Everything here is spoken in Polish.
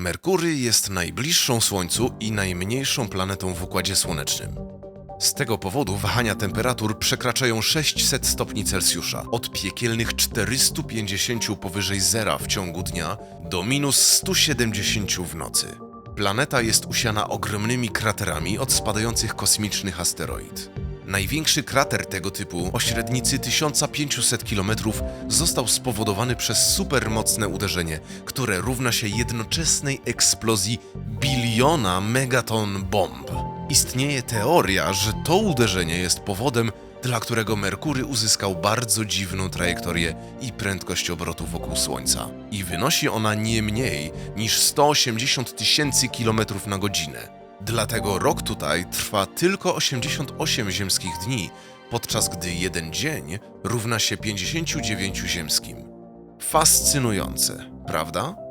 Merkury jest najbliższą Słońcu i najmniejszą planetą w Układzie Słonecznym. Z tego powodu wahania temperatur przekraczają 600 stopni Celsjusza, od piekielnych 450 powyżej zera w ciągu dnia do minus 170 w nocy. Planeta jest usiana ogromnymi kraterami od spadających kosmicznych asteroid. Największy krater tego typu o średnicy 1500 km został spowodowany przez supermocne uderzenie, które równa się jednoczesnej eksplozji biliona megaton bomb. Istnieje teoria, że to uderzenie jest powodem, dla którego Merkury uzyskał bardzo dziwną trajektorię i prędkość obrotu wokół Słońca. I wynosi ona nie mniej niż 180 tysięcy kilometrów na godzinę. Dlatego rok tutaj trwa tylko 88 ziemskich dni, podczas gdy jeden dzień równa się 59 ziemskim. Fascynujące, prawda?